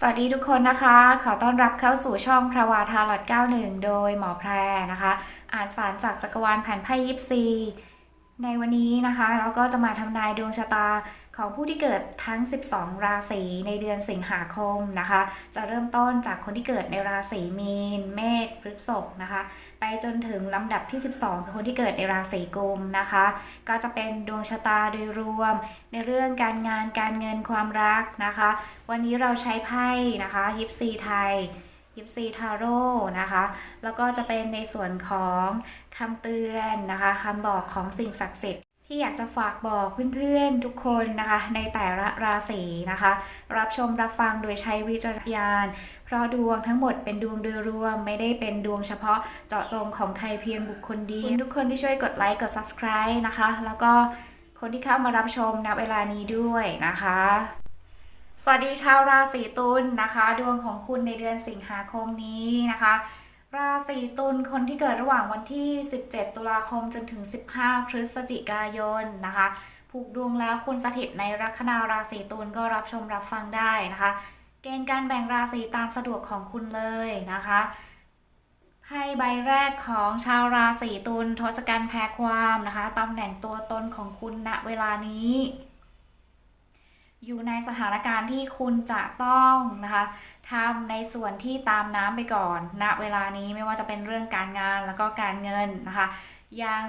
สวัสดีทุกคนนะคะ ขอต้อนรับเข้าสู่ช่องพระวาทาลอด91 โดยหมอแพรนะคะ อ่านสารจากจักรวาลแผ่นไพ่ยิปซี ในวันนี้นะคะ เราก็จะมาทำนายดวงชะตา ของผู้ที่เกิดทั้ง 12 ราศีในเดือนสิงหาคมนะคะ จะเริ่มต้นจากคนที่เกิดในราศีมีน เมษพฤษภนะคะ ไปจนถึงลำดับที่ 12คือคนที่เกิดในราศีกุมนะคะ ก็จะเป็นดวงชะตาโดยรวม ในเรื่องการงานการเงินความรักนะคะ วันนี้เราใช้ไพ่นะคะยิปซีไทยยิปซีทาโร่นะคะ แล้วก็จะเป็นในส่วนของคำเตือนนะคะคำบอกของสิ่งศักดิ์สิทธิ์ ที่อยากจะฝากบอกเพื่อนๆทุกคนนะคะ ในแต่ละราศีนะคะ รับชมรับฟังโดยใช้วิจารณญาณเพราะดวงทั้งหมดเป็นดวงโดยรวม ไม่ได้เป็นดวงเฉพาะเจาะจงของใครเพียงบุคคลเดียวทุกคนที่ช่วยกดไลค์กด subscribe นะคะ แล้วก็คนที่เข้ามารับชมณเวลานี้ด้วยนะคะ สวัสดีชาวราศีตุลนะคะ ดวงของคุณในเดือนสิงหาคมนี้นะคะ ราศีตุลคนที่เกิดระหว่างวันที่ 17 ตุลาคมจนถึง 15 พฤศจิกายนนะคะ ผูกดวงแล้วคุณสถิตในลัคนาราศีตุลก็รับชมรับฟังได้นะคะ เกณฑ์การแบ่งราศีตามสะดวกของคุณเลยนะคะไพ่ใบแรกของชาวราศีตุลทศกัณฐ์แพ้ความนะคะตำแหน่งตัวตนของคุณณเวลานี้ อยู่ในสถานการณ์ที่คุณจะต้องนะคะทำในส่วนที่ตามน้ำไปก่อนณเวลานี้ไม่ว่าจะเป็นเรื่องการงานแล้วก็การเงินนะคะ ยัง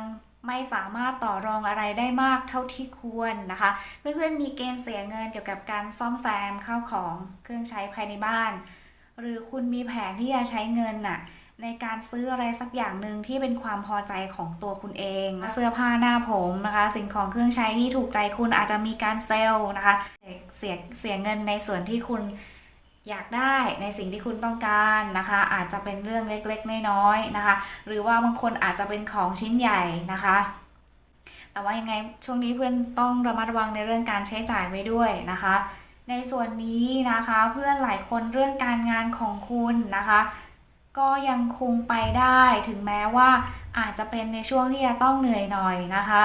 ไม่สามารถต่อรองอะไรได้มากเท่าที่ควรนะคะ เพื่อนๆมีเกณฑ์เสียเงินเกี่ยวกับการซ่อมแซมข้าวของเครื่องใช้ภายในบ้าน หรือคุณมีแผนที่จะใช้เงินน่ะ ในการซื้ออะไรสักอย่างหนึ่งที่เป็นความพอใจของตัวคุณเอง เสื้อผ้าหน้าผมนะคะ สิ่งของเครื่องใช้ที่ถูกใจคุณอาจจะมีการเซลล์นะคะ เสียเสียเงินในส่วนที่คุณอยากได้ในสิ่งที่คุณต้องการนะคะ อาจจะเป็นเรื่องเล็กๆน้อยๆนะคะ หรือว่าบางคนอาจจะเป็นของชิ้นใหญ่นะคะ แต่ว่ายังไงช่วงนี้เพื่อนต้องระมัดระวังในเรื่องการใช้จ่ายไว้ด้วยนะคะ ในส่วนนี้นะคะเพื่อนหลายคนเรื่องการงานของคุณนะคะ ก็ยังคงไปได้ถึงแม้ว่าอาจจะเป็นในช่วงที่จะต้องเหนื่อยหน่อยนะคะ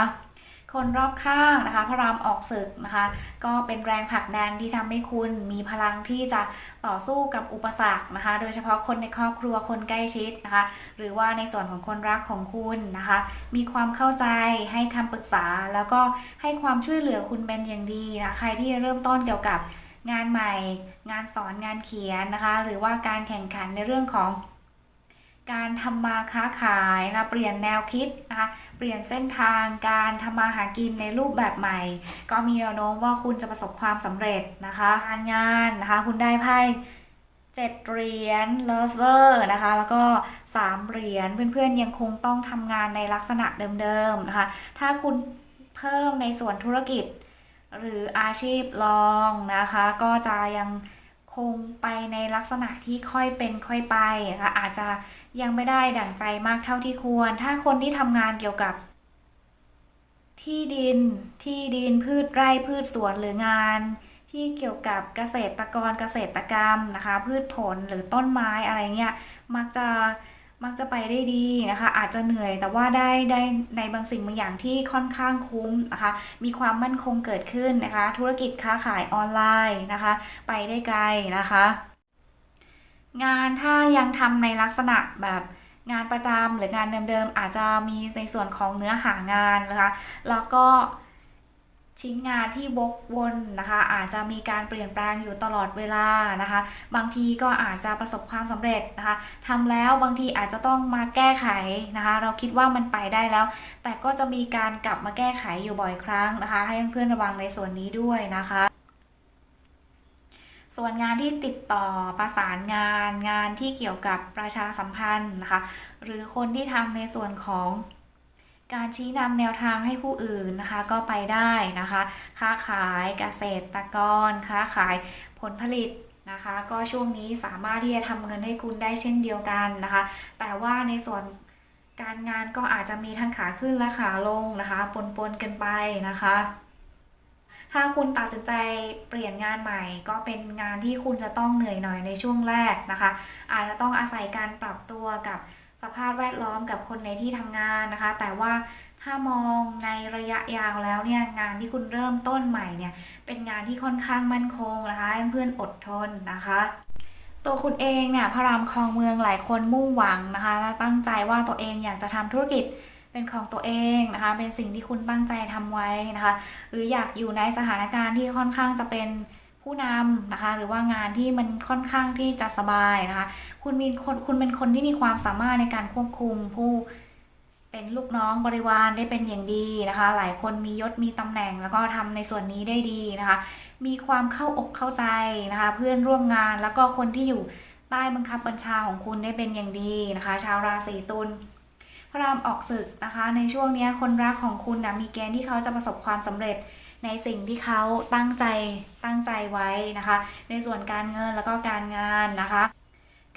คนรอบข้างนะคะ พระรามออกศึกนะคะ ก็เป็นแรงผลักดันที่ทำให้คุณมีพลังที่จะต่อสู้กับอุปสรรคนะคะ โดยเฉพาะคนในครอบครัวคนใกล้ชิดนะคะ หรือว่าในส่วนของคนรักของคุณนะคะ มีความเข้าใจให้คำปรึกษา แล้วก็ให้ความช่วยเหลือคุณเป็นอย่างดีนะใครที่เริ่มต้นเกี่ยวกับงานใหม่ งานสอนงานเขียนนะคะ หรือว่าการแข่งขันในเรื่องของ การทำมาค้าขายนะเปลี่ยนแนวคิดนะคะเปลี่ยนเส้นทางการทำมาหากินในรูปแบบใหม่ ก็มีแนวโน้มว่าคุณจะประสบความสำเร็จนะคะการงานนะคะคุณได้ไพ่เจ็ดเหรียญ lover นะคะ แล้วก็สามเหรียญเพื่อนๆยังคงต้องทำงานในลักษณะเดิมๆนะคะ ถ้าคุณเพิ่มในส่วนธุรกิจ หรืออาชีพรองนะคะ ก็จะยังคงไปในลักษณะที่ค่อยเป็นค่อยไปนะคะอาจจะ ยังไม่ได้ดั่งใจมากเท่าที่ควร ถ้าคนที่ทำงานเกี่ยวกับ ที่ดิน ที่ดินพืชไร่พืชสวนหรืองาน ที่เกี่ยวกับเกษตรกรเกษตรกรรมนะคะ พืชผลหรือต้นไม้อะไรเงี้ยมักจะมักจะไปได้ดีนะคะ อาจจะเหนื่อยแต่ว่าได้ได้ในบางสิ่งบางอย่างที่ค่อนข้างคุ้มนะคะ มีความมั่นคงเกิดขึ้นนะคะ ธุรกิจค้าขายออนไลน์นะคะ ไปได้ไกลนะคะ งานถ้ายังทำในลักษณะแบบงานประจำหรืองานเดิมๆอาจจะมีในส่วนของเนื้อหางานนะคะ แล้วก็ชิ้นงานที่บกวนนะคะ อาจจะมีการเปลี่ยนแปลงอยู่ตลอดเวลานะคะ บางทีก็อาจจะประสบความสำเร็จนะคะทำแล้วบางทีอาจจะต้องมาแก้ไขนะคะ เราคิดว่ามันไปได้แล้ว แต่ก็จะมีการกลับมาแก้ไขอยู่บ่อยครั้งนะคะ ให้เพื่อนๆระวังในส่วนนี้ด้วยนะคะ ส่วนงานที่ติดต่อประสานงานงานที่เกี่ยวกับประชาสัมพันธ์นะคะ หรือคนที่ทำในส่วนของการชี้นำแนวทางให้ผู้อื่นนะคะ ก็ไปได้นะคะ ค้าขายเกษตรกร ค้าขายผลผลิตนะคะ ก็ช่วงนี้สามารถที่จะทำเงินให้คุณได้เช่นเดียวกันนะคะ แต่ว่าในส่วนการงานก็อาจจะมีทั้งขาขึ้นและขาลงนะคะปนๆกันไปนะคะ ถ้าคุณตัดสินใจเปลี่ยนงานใหม่ ก็เป็นงานที่คุณจะต้องเหนื่อยหน่อยในช่วงแรกนะคะ อาจจะต้องอาศัยการปรับตัวกับสภาพแวดล้อมกับคนในที่ทำงานนะคะ แต่ว่าถ้ามองในระยะยาวแล้วเนี่ยงานที่คุณเริ่มต้นใหม่เนี่ยเป็นงานที่ค่อนข้างมั่นคงนะคะเพื่อนอดทนนะคะ ตัวคุณเองเนี่ยพระรามคลองเมืองหลายคนมุ่งหวังนะคะและตั้งใจว่าตัวเองอยากจะทำธุรกิจ เป็นของตัวเองนะคะ เป็นสิ่งที่คุณตั้งใจทำไว้นะคะ หรืออยากอยู่ในสถานการณ์ที่ค่อนข้างจะเป็นผู้นำนะคะ หรือว่างานที่มันค่อนข้างที่จะสบายนะคะ คุณมีคนคุณเป็นคนที่มีความสามารถในการควบคุมผู้เป็นลูกน้องบริวารได้เป็นอย่างดีนะคะ หลายคนมียศมีตำแหน่งแล้วก็ทำในส่วนนี้ได้ดีนะคะ มีความเข้าอกเข้าใจนะคะ เพื่อนร่วมงานแล้วก็คนที่อยู่ใต้บังคับบัญชาของคุณได้เป็นอย่างดีนะคะ ชาวราศีตุล พระรามออกศึกนะคะ ในช่วงนี้คนรักของคุณนะมีเกณฑ์ที่เขาจะประสบความสำเร็จในสิ่งที่เขาตั้งใจตั้งใจไว้นะคะ ในส่วนการเงินแล้วก็การงานนะคะ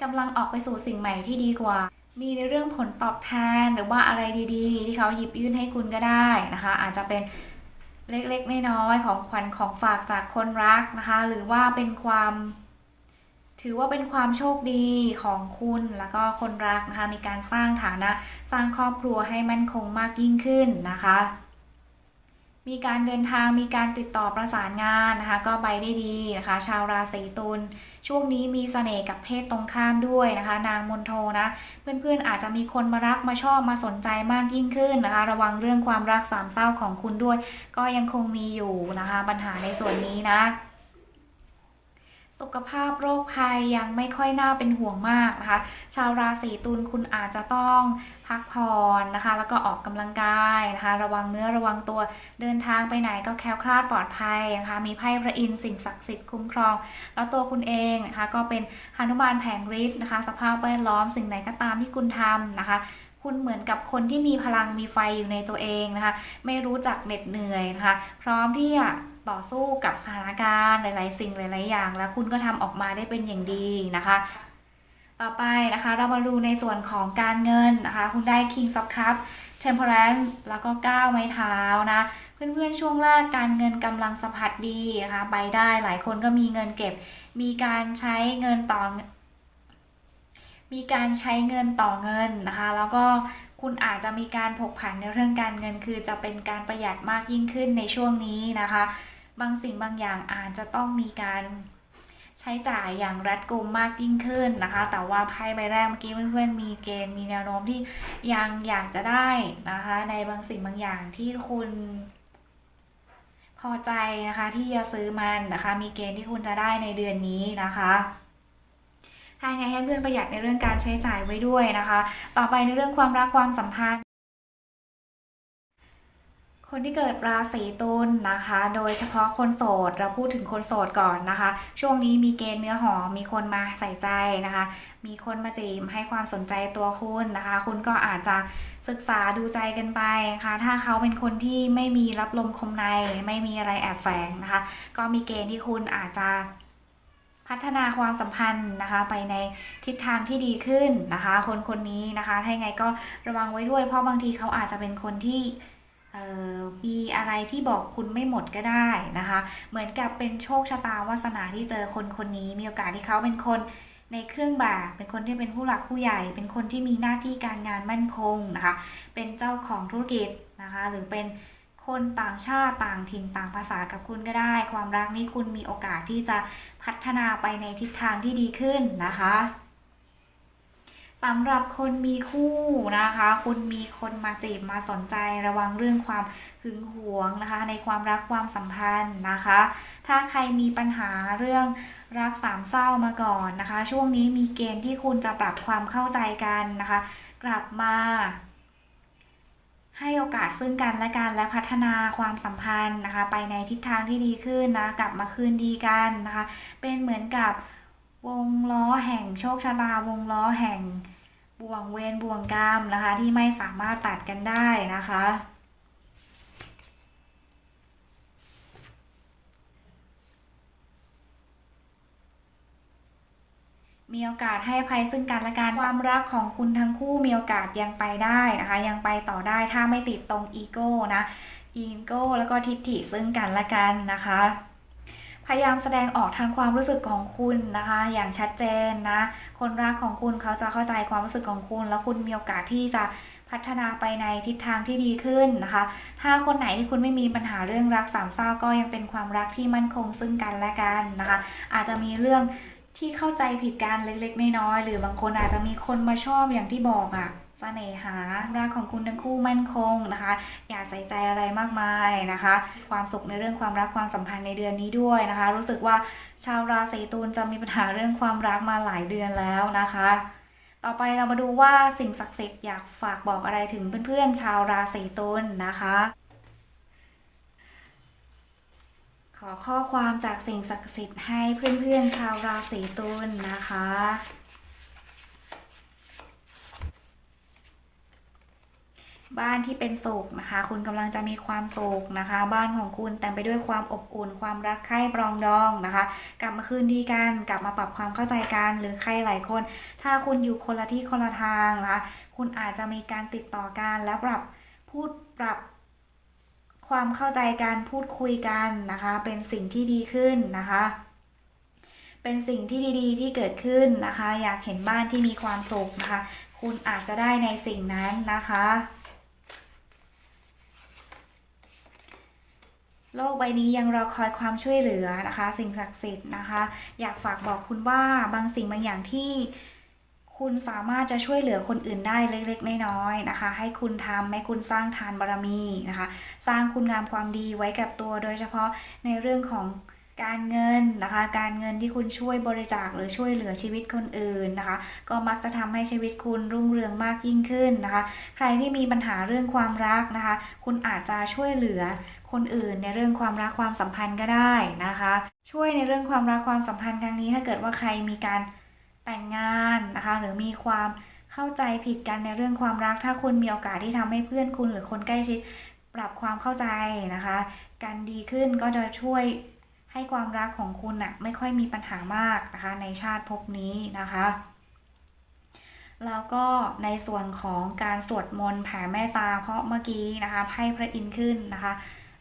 กำลังออกไปสู่สิ่งใหม่ที่ดีกว่า มีในเรื่องผลตอบแทนหรือว่าอะไรดีๆ ที่เขาหยิบยื่นให้คุณก็ได้นะคะ อาจจะเป็นเล็กๆน้อยๆของขวัญของฝากจากคนรักนะคะ หรือว่าเป็นความ ถือว่าเป็นความโชคดีของคุณแล้วก็คนรักนะคะมีการสร้างฐานะสร้างครอบครัวให้มั่นคงมากยิ่งขึ้นนะคะ มีการเดินทางมีการติดต่อประสานงานนะคะก็ไปได้ดีนะคะ ชาวราศีตุลช่วงนี้มีเสน่ห์กับเพศตรงข้ามด้วยนะคะ นางมนโทนะเพื่อนๆอาจจะมีคนมารักมาชอบมาสนใจมากยิ่งขึ้นนะคะ ระวังเรื่องความรักสามเศร้าของคุณด้วย ก็ยังคงมีอยู่นะคะ ปัญหาในส่วนนี้นะ สุขภาพโรคภัยยังไม่ค่อยน่าเป็นห่วงมากนะคะ ชาวราศีตุลคุณอาจจะต้องพักผ่อนนะคะ แล้วก็ออกกำลังกายนะคะ ระวังเนื้อระวังตัวเดินทางไปไหนก็แคล้วคลาดปลอดภัยนะคะ มีไพ่พระอินทร์สิ่งศักดิ์สิทธิ์คุ้มครอง แล้วตัวคุณเองนะคะก็เป็นหนุมานแผงฤทธิ์นะคะ สภาพแวดล้อมสิ่งไหนก็ตามที่คุณทำนะคะคุณเหมือนกับคนที่มีพลังมีไฟอยู่ในตัวเองนะคะ ไม่รู้จักเหน็ดเหนื่อยนะคะ พร้อมที่จะ ต่อสู้กับสถานการณ์หลาย ๆ สิ่งหลาย ๆ อย่าง แล้วคุณก็ทำออกมาได้เป็นอย่างดีนะคะ ต่อไปนะคะเรามาดูในส่วนของการเงินนะคะ คุณได้ King of Cups Temperance แล้วก็9ไม้เท้านะเพื่อนๆ ช่วงแรกการเงินกำลังสะพัดดีนะคะไปได้หลายคนก็มีเงินเก็บ มีการใช้เงินต่อ มีการใช้เงินต่อเงินนะคะ แล้วก็คุณอาจจะมีการผกผันในเรื่องการเงินคือจะเป็นการประหยัดมากยิ่งขึ้นในช่วงนี้นะคะ บางสิ่งบางอย่างอาจจะต้องมีการใช้จ่ายอย่างรัดกุมมากยิ่งขึ้นนะคะ แต่ว่าไพ่ใบแรกเมื่อกี้เพื่อนๆมีเกณฑ์มีแนวโน้มที่ยังอยากจะได้นะคะ ในบางสิ่งบางอย่างที่คุณพอใจนะคะที่จะซื้อมันนะคะ มีเกณฑ์ที่คุณจะได้ในเดือนนี้นะคะถ้าไงให้เพื่อนประหยัดในเรื่องการใช้จ่ายไว้ด้วยนะคะ ต่อไปในเรื่องความรักความสัมพันธ์ คนที่เกิดราศีตุลนะคะ โดยเฉพาะคนโสด เราพูดถึงคนโสดก่อนนะคะ ช่วงนี้มีเกณฑ์เนื้อหอม มีคนมาใส่ใจนะคะ มีคนมาจีบให้ความสนใจตัวคุณนะคะ คุณก็อาจจะศึกษาดูใจกันไปนะคะ ถ้าเขาเป็นคนที่ไม่มีรับลมคมใน ไม่มีอะไรแอบแฝงนะคะ ก็มีเกณฑ์ที่คุณอาจจะพัฒนาความสัมพันธ์นะคะไปในทิศทางที่ดีขึ้นนะคะ คนคนนี้นะคะ ถ้ายังไงก็ระวังไว้ด้วย เพราะบางทีเขาอาจจะเป็นคนที่ มีอะไรที่บอกคุณไม่หมดก็ได้นะคะ เหมือนกับเป็นโชคชะตาวาสนาที่เจอคนคนนี้ มีโอกาสที่เขาเป็นคนในเครื่องแบบเป็นคนที่เป็นผู้หลักผู้ใหญ่ เป็นคนที่มีหน้าที่การงานมั่นคงนะคะ เป็นเจ้าของธุรกิจนะคะ หรือเป็นคนต่างชาติต่างถิ่นต่างภาษากับคุณก็ได้ ความรักนี้คุณมีโอกาสที่จะพัฒนาไปในทิศทางที่ดีขึ้นนะคะ สำหรับคนมีคู่นะคะ คุณมีคนมาจีบมาสนใจระวังเรื่องความหึงหวงนะคะ ในความรักความสัมพันธ์นะคะ ถ้าใครมีปัญหาเรื่องรักสามเศร้ามาก่อนนะคะ ช่วงนี้มีเกณฑ์ที่คุณจะปรับความเข้าใจกันนะคะ กลับมาให้โอกาสซึ่งกันและกันและพัฒนาความสัมพันธ์นะคะ ไปในทิศทางที่ดีขึ้นนะกลับมาคืนดีกันนะคะ เป็นเหมือนกับวงล้อแห่งโชคชะตาวงล้อแห่ง บ่วงเวรบ่วงกรรมนะคะ ที่ไม่สามารถตัดกันได้นะคะ มีโอกาสให้ภัยซึ่งกันและกันความรักของคุณทั้งคู่มีโอกาสยังไปได้นะคะ ยังไปต่อได้ถ้าไม่ติดตรงอีโก้นะอีโก้แล้วก็ทิฏฐิซึ่งกันและกันนะคะ พยายามแสดงออกทางความรู้สึกของคุณนะคะ อย่างชัดเจนนะ คนรักของคุณเขาจะเข้าใจความรู้สึกของคุณ แล้วคุณมีโอกาสที่จะพัฒนาไปในทิศทางที่ดีขึ้นนะคะ ถ้าคนไหนที่คุณไม่มีปัญหาเรื่องรักสามเศร้าก็ยังเป็นความรักที่มั่นคงซึ่งกันและกันนะคะ อาจจะมีเรื่องที่เข้าใจผิดกันเล็กๆน้อยๆหรือบางคนอาจจะมีคนมาชอบอย่างที่บอกอะเสน่หารักของคุณทั้งคู่มั่นคงนะคะ อย่าใส่ใจอะไรมากมายนะคะ ความสุขในเรื่องความรักความสัมพันธ์ในเดือนนี้ด้วยนะคะ รู้สึกว่าชาวราศีตุลจะมีปัญหาเรื่องความรักมาหลายเดือนแล้วนะคะ ต่อไปเรามาดูว่าสิ่งศักดิ์สิทธิ์อยากฝากบอกอะไรถึงเพื่อนๆชาวราศีตุลนะคะขอข้อความจากสิ่งศักดิ์สิทธิ์ให้เพื่อนๆชาวราศีตุลนะคะ บ้านที่เป็นสุขนะคะ คุณกำลังจะมีความสุขนะคะ บ้านของคุณเต็มไปด้วยความอบอุ่น ความรักใคร่ปรองดองนะคะ กลับมาคืนดีกันกลับมาปรับความเข้าใจกันหรือใครหลายคน ถ้าคุณอยู่คนละที่คนละทางนะคะคุณอาจจะมีการติดต่อกันแล้วปรับพูดปรับความเข้าใจกันพูดคุยกันนะคะ เป็นสิ่งที่ดีขึ้นนะคะ เป็นสิ่งที่ดีๆ ที่เกิดขึ้นนะคะ อยากเห็นบ้านที่มีความสุขนะคะ คุณอาจจะได้ในสิ่งนั้นนะคะ โลกใบนี้ยังรอคอยความช่วยเหลือนะคะ สิ่งศักดิ์สิทธิ์นะคะ อยากฝากบอกคุณว่าบางสิ่งบางอย่างที่คุณสามารถจะช่วยเหลือคนอื่นได้เล็กๆ น้อยๆนะคะ ให้คุณทำให้คุณสร้างทานบารมีนะคะ สร้างคุณงามความดีไว้กับตัวโดยเฉพาะในเรื่องของ การเงินนะคะ การเงินที่คุณช่วยบริจาคหรือช่วยเหลือชีวิตคนอื่นนะคะ ก็มักจะทำให้ชีวิตคุณรุ่งเรืองมากยิ่งขึ้นนะคะ ใครที่มีปัญหาเรื่องความรักนะคะ คุณอาจจะช่วยเหลือคนอื่นในเรื่องความรักความสัมพันธ์ก็ได้นะคะ ช่วยในเรื่องความรักความสัมพันธ์ครั้งนี้ ถ้าเกิดว่าใครมีการแต่งงานนะคะ หรือมีความเข้าใจผิดกันในเรื่องความรัก ถ้าคุณมีโอกาสที่ทำให้เพื่อนคุณหรือคนใกล้ชิดปรับความเข้าใจนะคะการดีขึ้นก็จะช่วย ให้ความรักของคุณน่ะไม่ค่อยมีปัญหามากนะคะในชาติภพนี้นะคะแล้วก็ในส่วนของการสวดมนต์แผ่เมตตา เพราะเมื่อกี้นะคะไพ่พระอินทร์ขึ้นนะคะ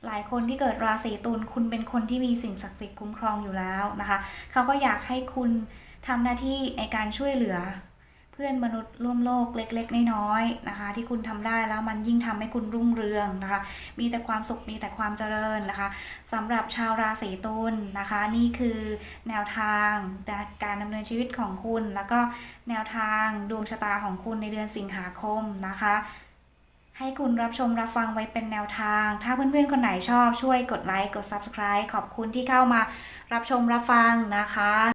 หลายคนที่เกิดราศีตุลคุณเป็นคนที่มีสิ่งศักดิ์สิทธิ์คุ้มครองอยู่แล้วนะคะ เขาก็อยากให้คุณทำหน้าที่ในการช่วยเหลือ เพื่อนมนุษย์ร่วมโลกเล็ก ๆ น้อยๆนะคะ ที่คุณทำได้แล้วมันยิ่งทำให้คุณรุ่งเรืองนะคะ มีแต่ความสุขมีแต่ความเจริญนะคะสำหรับชาวราศีตุลนะคะ นี่คือแนวทางการดำเนินชีวิตของคุณ แล้วก็แนวทางดวงชะตาของคุณในเดือนสิงหาคมนะคะให้คุณรับชมรับฟังไว้เป็นแนวทาง ถ้าเพื่อนๆ คนไหนชอบช่วยกดไลค์ กด Subscribe ขอบคุณที่เข้ามารับชมรับฟังนะคะ